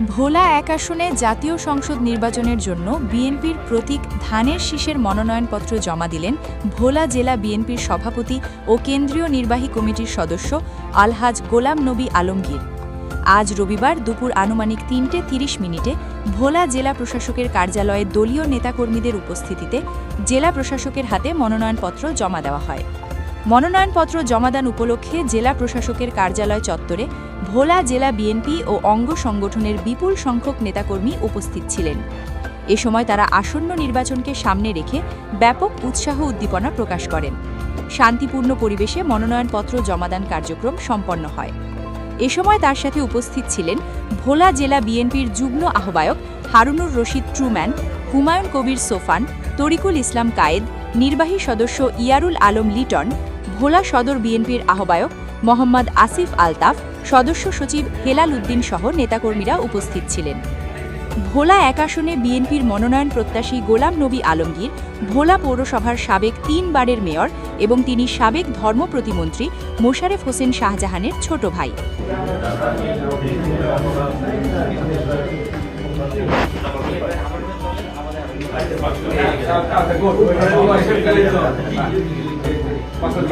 ভোলা এক আসনে জাতীয় সংসদ নির্বাচনের জন্য বিএনপির প্রতীক ধানের শীষের মনোনয়নপত্র জমা দিলেন ভোলা জেলা বিএনপির সভাপতি ও কেন্দ্রীয় নির্বাহী কমিটির সদস্য আলহাজ গোলাম নবী আলমগীর। আজ রবিবার দুপুর আনুমানিক তিনটে তিরিশ মিনিটে ভোলা জেলা প্রশাসকের কার্যালয়ে দলীয় নেতাকর্মীদের উপস্থিতিতে জেলা প্রশাসকের হাতে মনোনয়নপত্র জমা দেওয়া হয়। মনোনয়নপত্র জমাদান উপলক্ষে জেলা প্রশাসকের কার্যালয় চত্বরে, ভোলা জেলা বিএনপি ও অঙ্গ সংগঠনের বিপুল সংখ্যক নেতাকর্মী উপস্থিত ছিলেন। এ সময় তারা আসন্ন নির্বাচনকে সামনে রেখে ব্যাপক উৎসাহ উদ্দীপনা প্রকাশ করেন। শান্তিপূর্ণ পরিবেশে মনোনয়নপত্র জমাদান কার্যক্রম সম্পন্ন হয়। এ সময় তার সাথে উপস্থিত ছিলেন ভোলা জেলা বিএনপির যুগ্ম আহ্বায়ক হারুনুর রশিদ ট্রুম্যান, হুমায়ুন কবির সোফান, তরিকুল ইসলাম কায়েদ নির্বাহী সদস্য ইয়ারুল আলম লিটন, ভোলা সদর বিএনপির আহ্বায়ক মোহাম্মদ আসিফ আলতাফ, সদস্য সচিব হেলাল উদ্দিন সহ নেতাকর্মীরা উপস্থিত ছিলেন। ভোলা এক আসনে বিএনপির মনোনয়ন প্রত্যাশী গোলাম নবী আলমগীর, ভোলা পৌরসভার সাবেক তিনবারের মেয়র এবং তিনি সাবেক ধর্ম প্রতিমন্ত্রী মোশারেফ হোসেন শাহজাহানের ছোট ভাই। Pasal